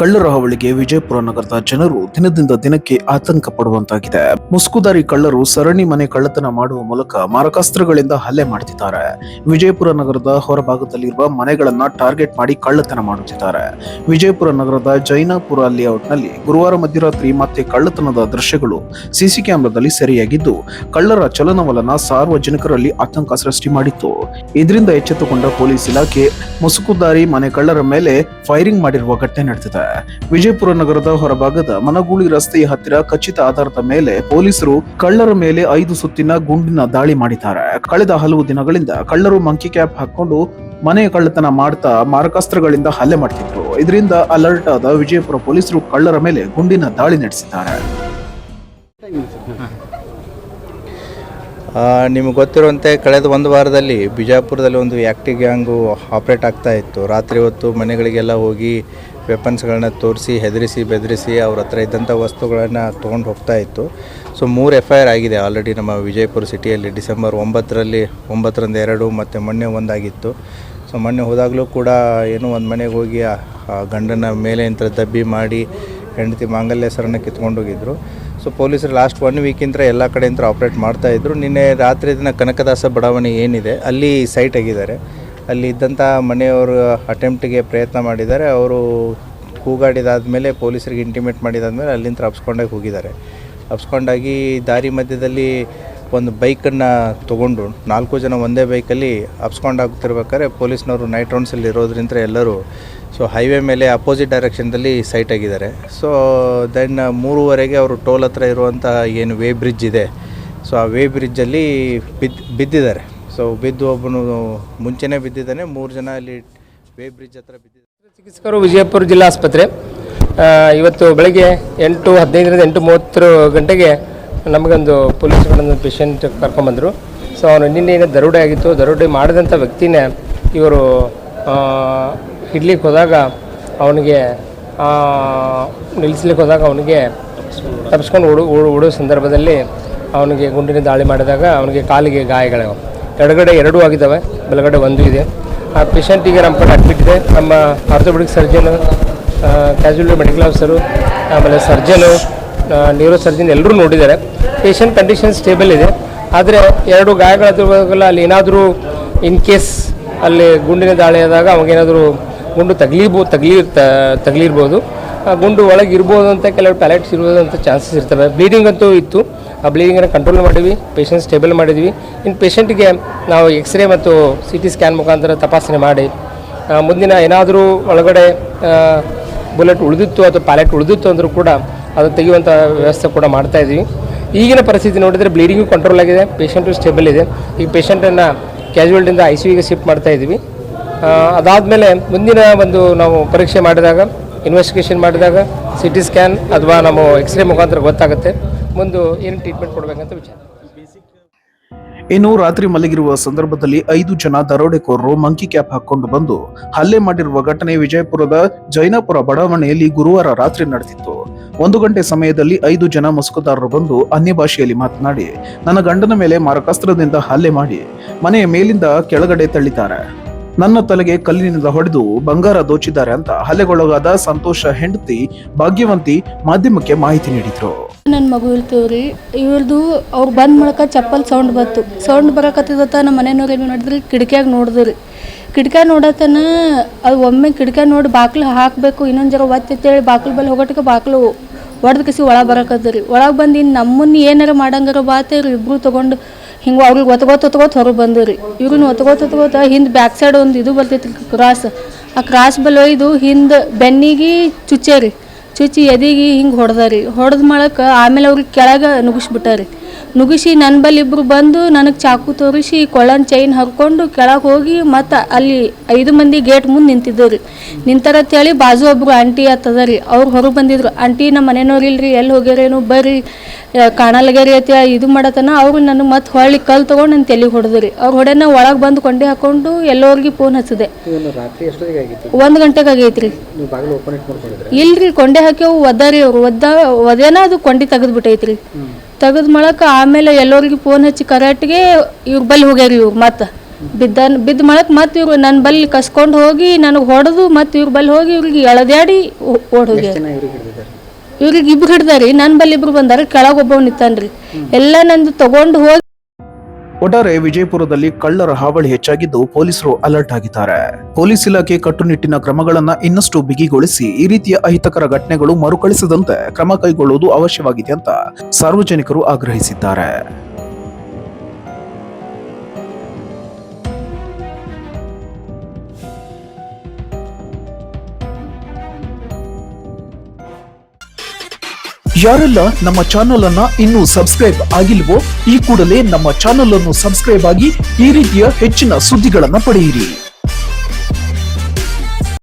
ಕಳ್ಳರ ಹಾವಳಿಗೆ ವಿಜಯಪುರ ನಗರದ ಜನರು ದಿನದಿಂದ ದಿನಕ್ಕೆ ಆತಂಕ ಪಡುವಂತಾಗಿದೆ. ಮುಸ್ಕುದಾರಿ ಕಳ್ಳರು ಸರಣಿ ಮನೆ ಕಳ್ಳತನ ಮಾಡುವ ಮೂಲಕ ಮಾರಕಾಸ್ತ್ರಗಳಿಂದ ಹಲ್ಲೆ ಮಾಡುತ್ತಿದ್ದಾರೆ. ವಿಜಯಪುರ ನಗರದ ಹೊರಭಾಗದಲ್ಲಿರುವ ಮನೆಗಳನ್ನ ಟಾರ್ಗೆಟ್ ಮಾಡಿ ಕಳ್ಳತನ ಮಾಡುತ್ತಿದ್ದಾರೆ. ವಿಜಯಪುರ ನಗರದ ಜೈನಾಪುರ ಲೇಔಟ್ನಲ್ಲಿ ಗುರುವಾರ ಮಧ್ಯರಾತ್ರಿ ಮತ್ತೆ ಕಳ್ಳತನದ ದೃಶ್ಯಗಳು ಸಿಸಿ ಕ್ಯಾಮೆರಾದಲ್ಲಿ ಸೆರೆಯಾಗಿದ್ದು, ಕಳ್ಳರ ಚಲನವಲನ ಸಾರ್ವಜನಿಕರಲ್ಲಿ ಆತಂಕ ಸೃಷ್ಟಿ ಮಾಡಿತ್ತು. ಇದರಿಂದ ಎಚ್ಚೆತ್ತುಕೊಂಡ ಪೊಲೀಸ್ ಇಲಾಖೆ ಮುಸುಕುದಾರಿ ಮನೆ ಕಳ್ಳರ ಮೇಲೆ ಫೈರಿಂಗ್ ಮಾಡಿರುವ ಘಟನೆ ನಡೆದಿದೆ. ವಿಜಯಪುರ ನಗರದ ಹೊರಭಾಗದ ಮನಗೂಳಿ ರಸ್ತೆಯ ಹತ್ತಿರ ಖಚಿತ ಆಧಾರದ ಮೇಲೆ ಪೊಲೀಸರು ಕಳ್ಳರ ಮೇಲೆ ಐದು ಸುತ್ತಿನ ಗುಂಡಿನ ದಾಳಿ ಮಾಡಿದ್ದಾರೆ. ಕಳೆದ ಹಲವು ದಿನಗಳಿಂದ ಕಳ್ಳರು ಮಂಕಿ ಕ್ಯಾಪ್ ಹಾಕೊಂಡು ಮನೆ ಕಳ್ಳತನ ಮಾಡ್ತಾ ಮಾರಕಾಸ್ತ್ರಗಳಿಂದ ಹಲ್ಲೆ ಮಾಡ್ತಿದ್ರು. ಇದರಿಂದ ಅಲರ್ಟ್ ಆದ ವಿಜಯಪುರ ಪೊಲೀಸರು ಕಳ್ಳರ ಮೇಲೆ ಗುಂಡಿನ ದಾಳಿ ನಡೆಸಿದ್ದಾರೆ. ನಿಮಗೆ ಗೊತ್ತಿರುವಂತೆ ಕಳೆದ ಒಂದು ವಾರದಲ್ಲಿ ಬಿಜಾಪುರದಲ್ಲಿ ಒಂದು ಆ್ಯಕ್ಟಿವ್ ಗ್ಯಾಂಗು ಆಪ್ರೇಟ್ ಆಗ್ತಾ ಇತ್ತು. ರಾತ್ರಿ ಹೊತ್ತು ಮನೆಗಳಿಗೆಲ್ಲ ಹೋಗಿ ವೆಪನ್ಸ್ಗಳನ್ನ ತೋರಿಸಿ, ಹೆದರಿಸಿ, ಬೆದರಿಸಿ ಅವ್ರ ಹತ್ರ ಇದ್ದಂಥ ವಸ್ತುಗಳನ್ನು ತೊಗೊಂಡು ಹೋಗ್ತಾ ಇತ್ತು. ಸೊ ಮೂರು ಎಫ್ ಐ ಆರ್ ಆಗಿದೆ ಆಲ್ರೆಡಿ ನಮ್ಮ ವಿಜಯಪುರ ಸಿಟಿಯಲ್ಲಿ. ಡಿಸೆಂಬರ್ ಒಂಬತ್ತರಲ್ಲಿ ಒಂಬತ್ತರಿಂದ ಎರಡು ಮತ್ತು ಮೊನ್ನೆ ಒಂದಾಗಿತ್ತು. ಸೊ ಮೊನ್ನೆ ಹೋದಾಗಲೂ ಕೂಡ ಏನೋ ಒಂದು ಮನೆಗೆ ಹೋಗಿ ಆ ಗಂಡನ ಮೇಲೆ ಇಂಥ ದಬ್ಬಿ ಮಾಡಿ ಹೆಂಡತಿ ಮಾಂಗಲ್ಯ ಸರನ್ನ ಕಿತ್ಕೊಂಡು ಹೋಗಿದ್ರು ಸೊ ಪೊಲೀಸರು ಲಾಸ್ಟ್ ಒನ್ ವೀಕಿಂದ ಎಲ್ಲ ಕಡೆಯಿಂದ ಆಪ್ರೇಟ್ ಮಾಡ್ತಾಯಿದ್ರು ನಿನ್ನೆ ರಾತ್ರಿ ದಿನ ಕನಕದಾಸ ಬಡಾವಣೆ ಏನಿದೆ, ಅಲ್ಲಿ ಸೈಟ್ ಆಗಿದ್ದಾರೆ. ಅಲ್ಲಿ ಇದ್ದಂಥ ಮನೆಯವರು ಅಟೆಂಪ್ಟಿಗೆ ಪ್ರಯತ್ನ ಮಾಡಿದ್ದಾರೆ. ಅವರು ಕೂಗಾಡಿದಾದ್ಮೇಲೆ, ಪೊಲೀಸರಿಗೆ ಇಂಟಿಮೇಟ್ ಮಾಡಿದಾದ್ಮೇಲೆ ಅಲ್ಲಿಂದ ಅಪ್ಸ್ಕೊಂಡಾಗಿ ಹೋಗಿದ್ದಾರೆ. ಅಪ್ಸ್ಕೊಂಡಾಗಿ ದಾರಿ ಮಧ್ಯದಲ್ಲಿ ಒಂದು ಬೈಕನ್ನು ತೊಗೊಂಡು, ನಾಲ್ಕು ಜನ ಒಂದೇ ಬೈಕಲ್ಲಿ ಅಪ್ಸ್ಕೊಂಡಾಗ್ತಿರ್ಬೇಕಾದ್ರೆ ಪೊಲೀಸ್ನವರು ನೈಟ್ ರೌಂಡ್ಸಲ್ಲಿ ಇರೋದ್ರಿಂದ ಎಲ್ಲರೂ, ಸೊ ಹೈವೇ ಮೇಲೆ ಅಪೋಸಿಟ್ ಡೈರೆಕ್ಷನ್ದಲ್ಲಿ ಸೈಟ್ ಆಗಿದ್ದಾರೆ. ಸೊ ದೆನ್ ಮೂರುವರೆಗೆ ಅವರು ಟೋಲ್ ಹತ್ರ ಇರುವಂಥ ಏನು ವೇ ಬ್ರಿಡ್ಜ್ ಇದೆ, ಸೊ ಆ ವೇ ಬ್ರಿಡ್ಜಲ್ಲಿ ಬಿದ್ದು ಬಿದ್ದಿದ್ದಾರೆ. ಸೊ ಬಿದ್ದು ಒಬ್ಬನು ಮುಂಚೆನೇ ಬಿದ್ದಿದ್ದಾನೆ, ಮೂರು ಜನ ಅಲ್ಲಿ ವೇ ಬ್ರಿಡ್ಜ್ ಹತ್ರ ಬಿದ್ದಿದ್ದಾರೆ ಚಿಕಿತ್ಸಕರು ವಿಜಯಪುರ ಜಿಲ್ಲಾ ಆಸ್ಪತ್ರೆ ಇವತ್ತು ಬೆಳಗ್ಗೆ ಎಂಟು, ಹದಿನೈದರಿಂದ ಎಂಟು ಮೂವತ್ತರ ಗಂಟೆಗೆ ನಮಗೊಂದು ಪೊಲೀಸ್ಗಳನ್ನ ಪೇಷಂಟ್ ಕರ್ಕೊಂಬಂದರು. ಸೊ ಅವನು ನಿನ್ನೆ ಏನೋ ದರೋಡೆ ಆಗಿತ್ತು. ದರೋಡೆ ಮಾಡಿದಂಥ ವ್ಯಕ್ತಿನೇ ಇವರು ಇಡ್ಲಿಕ್ಕೆ ಹೋದಾಗ ಅವನಿಗೆ ನಿಲ್ಲಿಸ್ಲಿಕ್ಕೆ ಹೋದಾಗ ಅವನಿಗೆ ತಪ್ಪಿಸ್ಕೊಂಡು ಓಡು ಓಡು ಸಂದರ್ಭದಲ್ಲಿ ಅವನಿಗೆ ಗುಂಡಿನ ದಾಳಿ ಮಾಡಿದಾಗ ಅವನಿಗೆ ಕಾಲಿಗೆ ಗಾಯಗಳಿವೆ ಎಡಗಡೆ ಎರಡೂ ಆಗಿದ್ದಾವೆ ಬಲಗಡೆ ಒಂದು ಇದೆ. ಆ ಪೇಷಂಟಿಗೆ ನಮ್ಮ ಕಡೆ ಅಡ್ಮಿಟ್ ಇದೆ. ನಮ್ಮ orthopaedic surgeon casual medical officer ಆಮೇಲೆ ಸರ್ಜನು ನ್ಯೂರೋ ಸರ್ಜನ್ ಎಲ್ಲರೂ ನೋಡಿದ್ದಾರೆ. ಪೇಷಂಟ್ ಕಂಡೀಷನ್ ಸ್ಟೇಬಲ್ ಇದೆ. ಆದರೆ ಎರಡು ಗಾಯಗಳಾದಾಗಲ್ಲ ಅಲ್ಲಿ ಏನಾದರೂ ಇನ್ ಕೇಸ್ ಅಲ್ಲಿ ಗುಂಡಿನ ದಾಳಿ ಆದಾಗ ಅವಾಗೇನಾದರೂ ಗುಂಡು ತಗಲಿಬೋ ತಗಲಿ ತಗಲಿರ್ಬೋದು. ಗುಂಡು ಒಳಗೆ ಇರ್ಬೋದು ಅಂತ ಕೆಲವು ಪ್ಯಾಲೆಟ್ಸ್ ಇರ್ಬೋದು ಅಂತ ಚಾನ್ಸಸ್ ಇರ್ತವೆ. ಬ್ಲೀಡಿಂಗ್ ಅಂತೂ ಇತ್ತು. ಆ ಬ್ಲೀಡಿಂಗನ್ನು ಕಂಟ್ರೋಲ್ ಮಾಡಿದ್ವಿ ಪೇಷಂಟ್ ಸ್ಟೇಬಲ್ ಮಾಡಿದ್ವಿ. ಇನ್ನು ಪೇಷಂಟಿಗೆ ನಾವು ಎಕ್ಸ್ರೇ ಮತ್ತು ಸಿ ಟಿ ಸ್ಕ್ಯಾನ್ ಮುಖಾಂತರ ತಪಾಸಣೆ ಮಾಡಿ ಮುಂದಿನ ಏನಾದರೂ ಒಳಗಡೆ ಬುಲೆಟ್ ಉಳಿದಿತ್ತು ಅಥವಾ ಪ್ಯಾಲೆಟ್ ಉಳಿದಿತ್ತು ಅಂದರೂ ಕೂಡ ಅದು ತೆಗೆಯುವಂಥ ವ್ಯವಸ್ಥೆ ಕೂಡ ಮಾಡ್ತಾ ಇದ್ವಿ. ಈಗಿನ ಪರಿಸ್ಥಿತಿ ನೋಡಿದರೆ ಬ್ಲೀಡಿಂಗು ಕಂಟ್ರೋಲ್ ಆಗಿದೆ ಪೇಷಂಟು ಸ್ಟೇಬಲ್ ಇದೆ. ಈ ಪೇಷಂಟನ್ನು ಕ್ಯಾಶುವಲ್ಟಿಂದ ಐ ಸಿ ಯುಗೆ ಶಿಫ್ಟ್ ಮಾಡ್ತಾ ಇದ್ವಿ. ಅದಾದಮೇಲೆ ಮುಂದಿನ ಒಂದು ನಾವು ಪರೀಕ್ಷೆ ಮಾಡಿದಾಗ ಇನ್ವೆಸ್ಟಿಗೇಷನ್ ಮಾಡಿದಾಗ ಸಿ ಟಿ ಸ್ಕ್ಯಾನ್ ಅಥವಾ ನಾವು ಎಕ್ಸ್ರೇ ಮುಖಾಂತರ ಗೊತ್ತಾಗುತ್ತೆ. ಮುಂದೆ ಏನು ಟ್ರೀಟ್ಮೆಂಟ್ ಕೊಡಬೇಕಂತ ವಿಚಾರ. ಇನ್ನು ರಾತ್ರಿ ಮಲಗಿರುವ ಸಂದರ್ಭದಲ್ಲಿ ಐದು ಜನ ದರೋಡೆಕೋರರು ಮಂಕಿ ಕ್ಯಾಪ್ ಹಾಕೊಂಡು ಬಂದು ಹಲ್ಲೆ ಮಾಡಿರುವ ಘಟನೆ ವಿಜಯಪುರದ ಜೈನಾಪುರ ಬಡಾವಣೆಯಲ್ಲಿ ಗುರುವಾರ ರಾತ್ರಿ ನಡೆದಿತ್ತು. ಒಂದು ಗಂಟೆ ಸಮಯದಲ್ಲಿ ಐದು ಜನ ಮುಸುಕುದಾರರು ಬಂದು ಅನ್ಯ ಭಾಷೆಯಲ್ಲಿ ಮಾತನಾಡಿ, ನನ್ನ ಗಂಡನ ಮೇಲೆ ಮಾರಕಾಸ್ತ್ರದಿಂದ ಹಲ್ಲೆ ಮಾಡಿ ಮನೆಯ ಮೇಲಿಂದ ಕೆಳಗಡೆ ತಳ್ಳಿದ್ದಾರೆ. ನನ್ನ ತಲೆಗೆ ಕಲ್ಲಿನಿಂದ ಹೊಡೆದು ಬಂಗಾರ ದೋಚಿದ್ದಾರೆ ಅಂತ ಹಲ್ಲೆಗೊಳಗಾದ ಸಂತೋಷ ಹೆಂಡತಿ ಭಾಗ್ಯವಂತಿ ಮಾಧ್ಯಮಕ್ಕೆ ಮಾಹಿತಿ ನೀಡಿದ್ರು. ನನ್ನ ಮಗು ಇರ್ತೇವ್ರಿ ಇವ್ರದ್ದು ಅವ್ರು ಬಂದ್ ಮೂಲಕ ಚಪ್ಪಲ್ ಸೌಂಡ್ ಬಂತು. ಸೌಂಡ್ ಬರಕತ್ತಿದತ್ತ ನಮ್ಮ ಮನೆಯವ್ರು ಏನು ಮಾಡಿದ್ರಿ? ಕಿಟಕಿಯಾಗ ನೋಡಿದ್ರಿ ಕಿಟಕಿಯಾಗ ನೋಡತನ ಅದು ಒಮ್ಮೆ ಕಿಟಕಿಯಾಗ ನೋಡಿ ಬಾಕ್ಲು ಹಾಕಬೇಕು, ಇನ್ನೊಂದು ಜರ ಹೇಳಿ ಬಾಕ್ಲು ಬಲ್ಲಿ ಹೋಗೋಟಕ್ಕೆ ಬಾಕ್ಲು ಹೊಡೆದ ಕಸಿ ಒಳಗೆ ಬರಕತ್ತರಿ ಒಳಗೆ ಬಂದು ಇನ್ನು ನಮ್ಮನ್ನ ಏನಾರ ಮಾಡಂಗಾರ ಬಾತೇರಿ ಇಬ್ಬರು ತೊಗೊಂಡು ಹಿಂಗೆ ಅವ್ರಿಗೆ ಒತ್ಕೋತ ಒತ್ಕೋತ ಹೊರಗೆ ಬಂದ್ರಿ ಇವ್ರನ್ನ ಒತ್ಕೋತ ಒತ್ಕೋತ ಹಿಂದೆ ಬ್ಯಾಕ್ ಸೈಡ್ ಒಂದು ಇದು ಬರ್ತೈತಿ ಕ್ರಾಸ್. ಆ ಕ್ರಾಸ್ ಬಲ್ ಒಯ್ದು ಹಿಂದೆ ಬೆನ್ನಿಗೆ ರೀ ಚುಚ್ಚಿ ಎದಿಗೆ ಹಿಂಗೆ ಹೊಡೆದಾರಿ. ಹೊಡೆದ ಮಾಡಕ್ಕೆ ಆಮೇಲೆ ಅವ್ರಿಗೆ ಕೆಳಗೆ ನುಗ್ಗಿಸ್ಬಿಟ್ಟಾರಿ. ನುಗ್ಗಿಸಿ ನನ್ನ ಬಳಿ ಇಬ್ಬರು ಬಂದು ನನಗೆ ಚಾಕು ತೋರಿಸಿ ಕೊಳ್ಳನ್ ಚೈನ್ ಹರ್ಕೊಂಡು ಕೆಳಗೆ ಹೋಗಿ ಮತ್ತು ಅಲ್ಲಿ ಐದು ಮಂದಿ ಗೇಟ್ ಮುಂದೆ ನಿಂತಿದ್ದರು. ರೀ ನಿಂತಾರತ್ತೇಳಿ ಬಾಜು ಒಬ್ಬರು ಆಂಟಿ ಆತದ ರೀ ಅವ್ರು ಹೊರಗೆ ಬಂದಿದ್ರು. ಆಂಟಿ ನಮ್ಮ ಮನೆಯವ್ರು ಇಲ್ರಿ. ಎಲ್ಲಿ ಹೋಗ್ಯಾರೇನು ಬರ್ರಿ. ಕಾಣಲ್ಗ್ಯಾರಿ ಅಂತ ಇದು ಮಾಡತನ. ಅವರು ನನಗೆ ಮತ್ತೆ ಹೊಳ್ಳಿ ಕಲ್ಲು ತೊಗೊಂಡು ನನ್ನ ತಲೆಗೆ ರೀ ಅವ್ರು ಹೊಡೆನ ಒಳಗೆ ಬಂದು ಕೊಂಡೆ ಹಾಕೊಂಡು ಎಲ್ಲೋರ್ಗೆ ಫೋನ್ ಹಚ್ಚಿದೆ. ಒಂದು ಗಂಟೆಗೆ ಆಗೈತ್ರಿ. ಮಾಡ್ಕೊಂಡಿದ್ರೆ ಇಲ್ರಿ ಕೊಂಡೆ ಹಾಕ್ಯವು ಒದ್ದಾರಿ ಅವ್ರು. ಒದ್ದ ಒದೇನ ಅದು ಕೊಂಡಿ ತೆಗೆದು ಬಿಟ್ಟೈತ್ರಿ ತೆಗೆದು ಮಾಡಕ್ಕೆ ಆಮೇಲೆ ಎಲ್ಲರಿಗೆ ಫೋನ್ ಹಚ್ಚಿ ಕರೆಕ್ಟ್ಗೆ ಇವ್ರ ಬಲ್ಲಿ ಹೋಗ್ಯಾರಿ ಇವ್ರು ಮತ್ತೆ. ಬಿದ್ದ ಬಿದ್ದ ಮಾಡಕ್ಕೆ ಮತ್ತೆ ಇವ್ರು ನನ್ನ ಬಲ್ಲಿ ಕಸ್ಕೊಂಡು ಹೋಗಿ ನನಗೆ ಹೊಡೆದು ಮತ್ತೆ ಇವ್ರ ಬಲ್ಲಿ ಹೋಗಿ ಇವ್ರಿಗೆ ಎಳೆದಾಡಿ ಓಡ್ ಹೋಗ್ಯಾರ. ಇವ್ರಿಗೆ ಇಬ್ರು ಹಿಡ್ದಾರಿ ನನ್ನ ಬಲ್ಲಿ ಇಬ್ರು ಬಂದಾರ ಕೆಳಗೆ ಒಬ್ಬವ್ ನಿಂತಾನ್ರಿ. ಎಲ್ಲ ನಂದು ತಗೊಂಡು ಹೋಗಿ ಒಟ್ಟಾರೆ ವಿಜಯಪುರದಲ್ಲಿ ಕಳ್ಳರ ಹಾವಳಿ ಹೆಚ್ಚಾಗಿದ್ದು ಪೊಲೀಸರು ಅಲರ್ಟ್ ಆಗಿದ್ದಾರೆ. ಪೊಲೀಸ್ ಇಲಾಖೆ ಕಟ್ಟುನಿಟ್ಟಿನ ಕ್ರಮಗಳನ್ನ ಇನ್ನಷ್ಟು ಬಿಗಿಗೊಳಿಸಿ ಈ ರೀತಿಯ ಅಹಿತಕರ ಘಟನೆಗಳು ಮರುಕಳಿಸದಂತೆ ಕ್ರಮ ಕೈಗೊಳ್ಳುವುದು ಅವಶ್ಯವಾಗಿದೆ ಅಂತ ಸಾರ್ವಜನಿಕರು ಆಗ್ರಹಿಸಿದ್ದಾರೆ. ಯಾರೆಲ್ಲ ನಮ್ಮ ಚಾನೆಲ್ ಅನ್ನ ಇನ್ನೂ ಸಬ್ಸ್ಕ್ರೈಬ್ ಆಗಿಲ್ವೋ, ಈ ಕೂಡಲೇ ನಮ್ಮ ಚಾನೆಲ್ ಅನ್ನು ಸಬ್ಸ್ಕ್ರೈಬ್ ಆಗಿ ಈ ರೀತಿಯ ಹೆಚ್ಚಿನ ಸುದ್ದಿಗಳನ್ನು ಪಡೆಯಿರಿ.